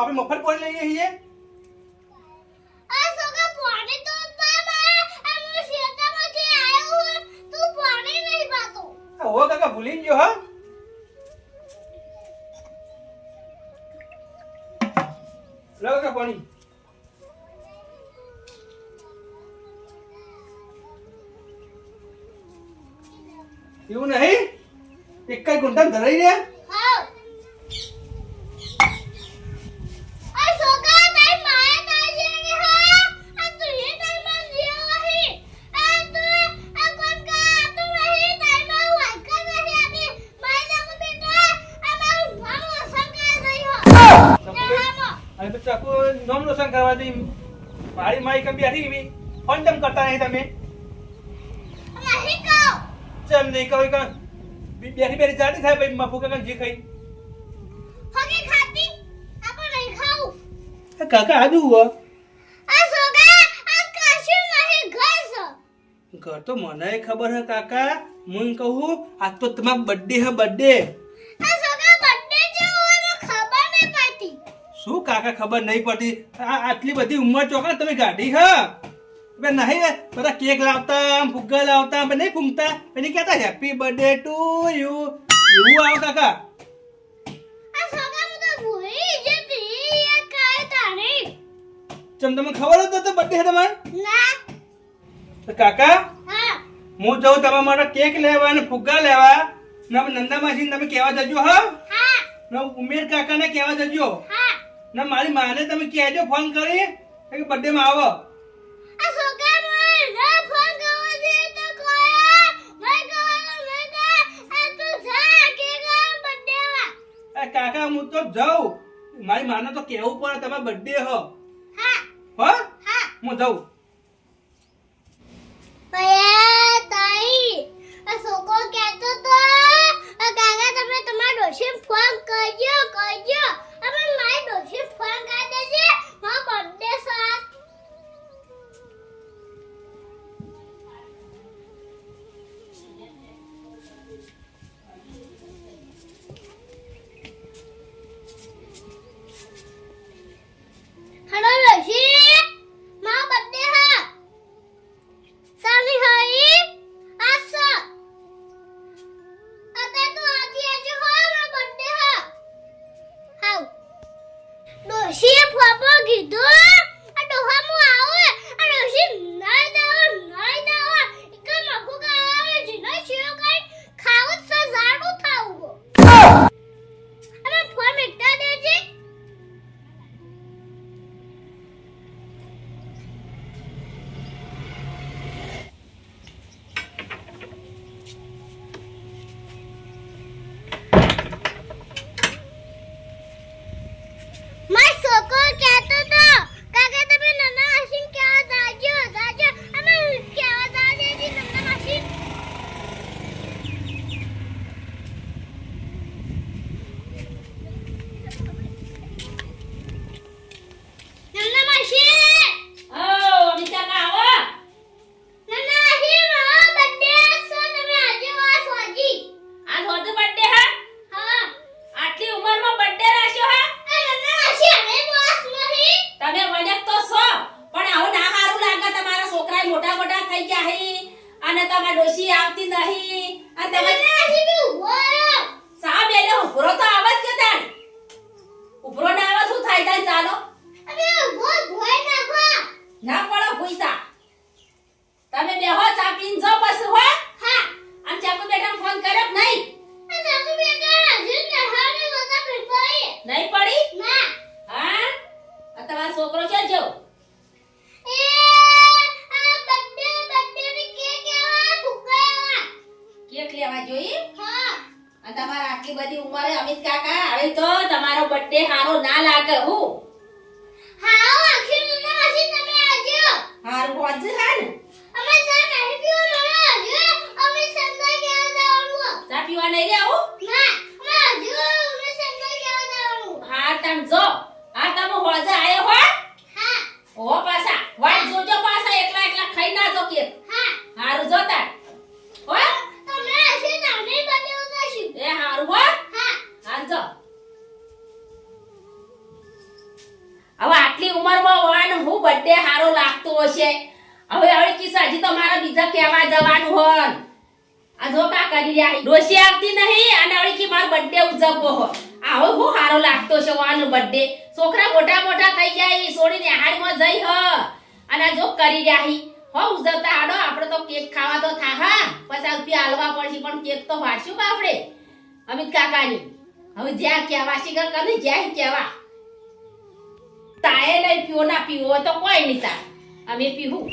આપણે મફત પાણી લઈએ છીએ આ સુકા કોને તો બાબા અમે શેતામાંથી આવ્યો હું તું કોને નહીં પાતો આ હો કાકા ભૂલી જ ગયો હા લો કાકા પાણી એવું નહીં એક જ ગુંઠા ધરાઈ રહ્યા હા આ સુકા તાઈ માયા તાઈ જેને હા આ તું એ તાઈ માં જેવો હી આ તું આ કોણ કા તું નહીં તાઈ માં વાકા નહીં આતી માય ના બેટા આ મારું ભાણો સંકા નહીં હો ના અને પછી ચાકુ નોમ રોશન કરવા દઈ મારી માઈ કઈ બેઠી એવી ફોન તમ કરતા નહીં તમે નહીં કહો ચમ નહીં કહો કે બેઠી બેઠી જાડી થાય ભાઈ મફુ કાકા જે ખાઈ હગે ખાતી આપણે નહીં ખાવું એ કાકા આજુ હુआ આ સોગા આ કશું નહીં ઘર છો ઘર તો મને ખબર હે કાકા હું કહું આજ તો તમારો બર્થડે હે બર્થડે આ સોગા બર્થડે છે મને ખબર નહીં પડતી શું કાકા ખબર નહીં પડતી? આ આટલી બધી ઉંમર ચોકા તમે ગાડી હા? બે નહીં બધા કેક લાવતા ફુગ્ગા લાવતા બે નહીં ફૂંકતા. એને કહેતા હેપી બર્થડે ટુ યુ એવું આવો કાકા. ચમ તમને ખબર હતો તો બર્થડે હે તમારે? ના. તો કાકા હા. જાઉં તમારા માટે કેક લેવા અને ફુગ્ગા લેવા. ને નંદા માસી તમે કહેવા જજો હા? હા. ઉમેર કાકાને કહેવા જજો. હા. ને મારી માને તમે કહેજો ફોન કરી. કે બર્થડે માં આવો. આ સોગા મને ના ફોન કરવા દે તો કોયા મેં કહેવાનું મેં કહે આ તું જા કે ગા બર્થડે માં એ કાકા હું તો જાઉં. મારી માને તો કહેવું પડે તમે બર્થડે હો. હા. હો? હા. હું જાઉં. અયા તાઈ આ સોકો કહેતો તો કાકા તમે તમારા ડોશીને ફોન કરજો કરજો. અમે મારી ડોશીને ફોન કરી દેજે. મારો બર્થડે સાથ પહોંચે હા ને અમે ચા નહીં પીવો મને આવજો અમે સંગા ગયા જવાનું. ચા પીવા નહીં રે આવું ના અમે આવજો અમે સંગા ગયા જવાનું. હા તમ જો. હા તમે હોજે આયો હો. હા. ઓ પાછા. વાટ જોજો પાછા એકલા એકલા ખાઈ ના જો કે હા. હારું જોતા હો? તમે હશે તમે બને ઉતારશું એ હારું હો. હા. હાલ જો. હવે આટલી ઉંમરમાં વાન હું બર્થડે હારો લાગતો હશે. હવે હવે કિસ્સા હજી તો મારા બીજા કહેવા જવાનું હોન આ જો કા કરી રહ્યા ડોશી આવતી નહીં અને હવે કે મારો બર્થડે ઉજવવો હો આ હવે હું સારો લાગતો છે વાનો બર્થડે છોકરા મોટા મોટા થઈ જાય છોડીને હાડમાં જઈ હ. અને આ જો કરી રહ્યા હી, ઉજવતા આડો આપણે તો કેક ખાવા તો થા હા પચાસ રૂપિયા હાલવા પડશે, પણ કેક તો વાળશું આપણે? અમિત કાકાની હવે જ્યાં કહેવા, શીખર કરી જ્યાં કહેવા. તાએ નહીં પીવો, ના પીવો, તો કોઈ નહીં તા અમે પીવું.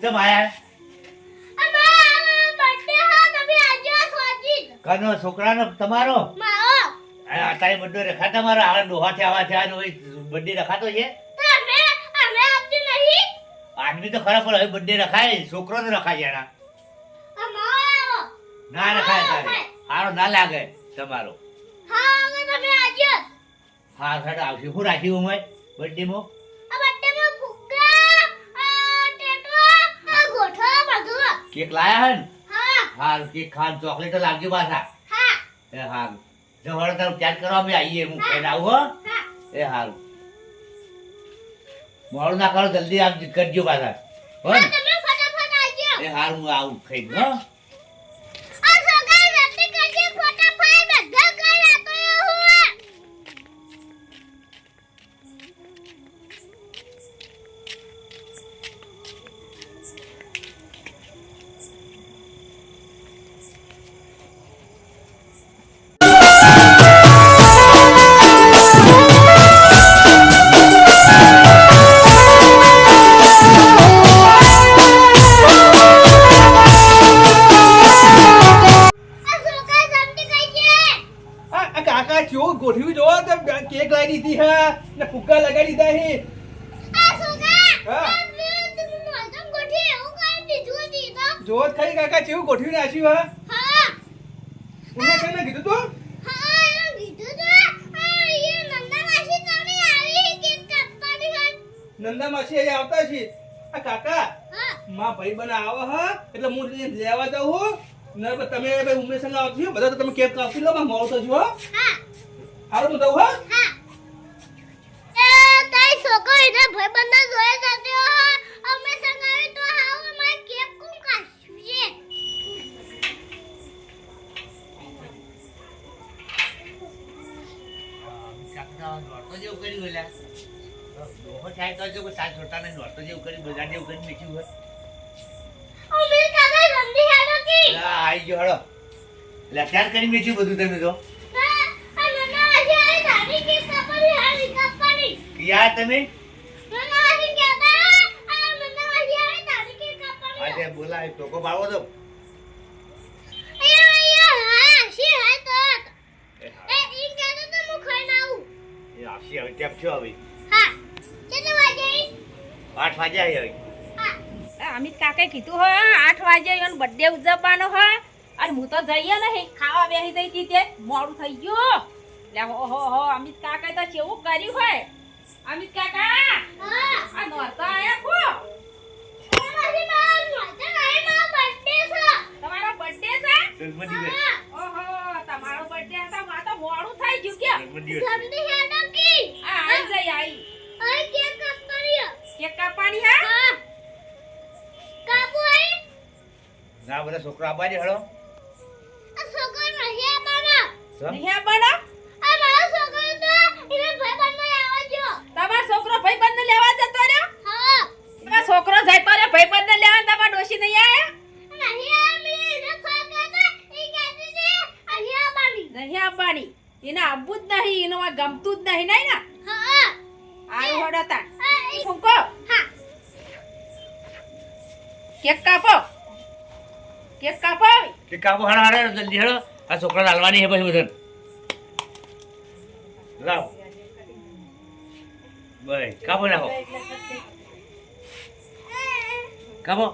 ઉત્તમ આયા. કનો છોકરાનો તમારો? આ તારી બર્થડે રખા તમારો આ ડોહાથી આવા થયા બર્થડે રખાતો છે? આદમી તો ખરા પણ હવે બર્થડે રખાય છોકરો ને રખાય એના ના રખાય તારે. સારો ના લાગે તમારો. હા તમે આજે હા સાડો આવશે. શું રાખ્યું અમે બર્થડે માં આ બર્થડે માં ફુગ્ગા આ ટેટો આ ગોઠો બધું કેક લાયા હે ને હા. હારું કેક ખાન ચોકલેટ લાવજો પાછા. હા. એ હારું. જવાડો તારું ત્યાગ કરવા અમે આવીએ હું કહીને આવું હો. એ હાલ મોડું ના કરો જલ્દી આપ કરજો પાછા. હો તમે એ હાલ હું આવું ખાઈ હો. ગોઠવી નાખ્યું હા? હા. ઉમે કેને કીધું તું? હા નંદા માસી તમે આવતા છે. આ કાકા હા. માં ભાઈ બને આવો હા? એટલે હું લેવા જાઉં હું. ને તમે ભાઈ ઉમે સંગ આવજો બધા તમે કેક કાપી લો માં મોળ તો છો હા. હારું હું જાઉં હા. એ તાઈ છોકરો એને ભાઈ બંધા જોઈ જતો અમે સંગ જેવું કર્યું એટલે. ડોહો થાય તો જો સાત છોટા ને જેવું કર્યું બજાર જેવું કરી બેઠ્યું હોય. અમીર કાકા જલ્દી હેડો કી. લે, આ આઈ ગયો હળો એટલે અત્યાર કરી બેઠ્યું બધું તમે તો. ક્યાં તમે? આજે બોલા ટોકો પાડવો તો અયા અયા હા શી હે તો એ એ હા, ઈ કહેતો તો હું ખાઈને આવું એ આવશે હવે કેમ છો હવે? હા કેટલા વાગે? આઠ વાગ્યા હવે. અમિત કાકે કીધું હોય આઠ વાગે આવ્યો બર્થડે ઉજવવાનો હોય. અને હું તો જઈએ ને ખાવા બેસી જઈ હતી તે મોડું થઈ ગયું. એટલે હો હો હો અમિત કાકા તો કેવું કર્યું હોય. અમિત કાકા આ નોરતા આયા કો તમારો બર્થડે છે. ઓહો તમારો બર્થડે હતા માં તો મોડું થઈ ગયું કે. જલ્દી હેડો. કી આ આવી જાય આઈ. અરે કેક કપડી કેક કાપવાની હા? હા. કાપુ આઈ? ના બધા છોકરા આવવા દે હળો. છોકરો નહીં સમ. નહીં બનો આ મારો છોકરો તો એને ભાઈ બંને આવવા જો તમારો છોકરો ભાઈ બંને લેવા જતો રહ્યો હા તમારો છોકરો જતો રહ્યો ભાઈ બંને લેવા તમારા ડોશી નહીં આયા નહીં આવી એને ખાતા તો એ કહેતી છે અહીં આવવાની નહીં આવવાની એને આવવું જ નહીં એનું આ ગમતું જ નહીં નહીં ને? હા. આયું હડતા ફૂંકો હા કેક કાપો. કેક કાપો કેક કાપો હળો હળો જલ્દી હળો આ છોકરા હાલવાની હે પછી બધા લાવ. બસ કાપો નાખો કાપો.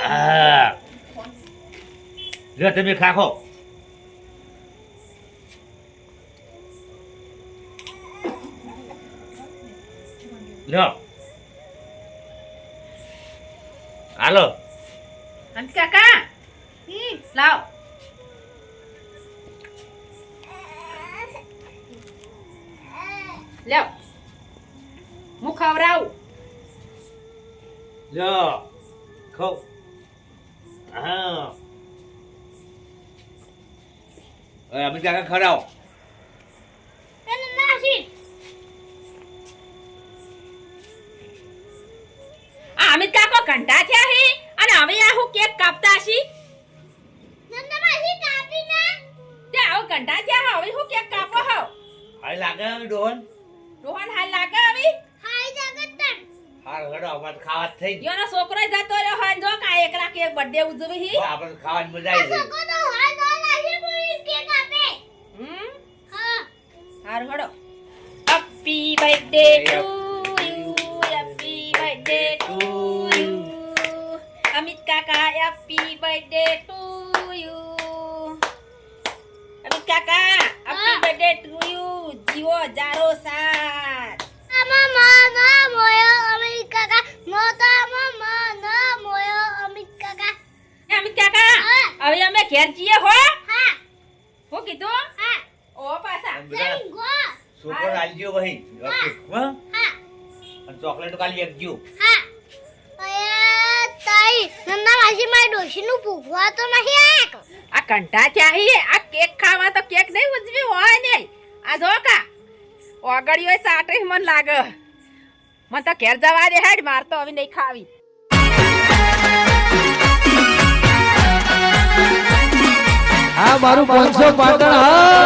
હા. જો તમે ખાખો. લો હાલો. અંત કાકા. લાવ. લાવ. હું ખવડાવું? લો ખો. હા. અમિત અમે કાકા ખવડાવો. કાકો થયા હે? અને હવે આ હું કેક કાપતા છી નંદમાસી કાપી ના? તે આવું કંટા થયા હવે હું કેક કાપો હો? હાલ લાગે હવે ડોહન? રોહન હાલ લાગે હવે? હાય જગતન હાલ હડો અમારે ખાવા થઈ ગયો. યોનો છોકરો જતો રહ્યો હોય જો કા એકલા કેક બર્થડે ઉજવી હી. આપણે ખાવાની મજા આવી છોકરો તો હાલ દો નાસી પૂરી કેક કાપે હમ? હા. હારું હડો. Happy birthday to you happy birthday to you Amit કાકા happy birthday to you Amit કાકા હેપી. બર્થડે ટુ યુ જીવો જારો સાત આમાં માના મોયો અમિત કાકા મોટા મામા ના મોયો અમિત કાકા એ અમિત કાકા. હવે અમે ઘેર જઈએ હો. હા. હું કીધું? હા. ઓ બધા જઈ ગો. છોકરો આલજો ભાઈ. ઓકે હા. હા. અને ચોકલેટ કાલી એકજો હા. અયા તાઈ નંદા માસી મારી ડોશીનું પૂછવા તો નહીં આયા આ કંટા ચાહી આ કેક ખાવા તો કેક નહીં ઉજવી હોય ને. આ જો કા ઓગળ્યો સાટે મન લાગે. મને તો ઘેર જવા દે હેડ માર તો હવે નહીં ખાવી. આ મારું પાંચસો પાટણ હા.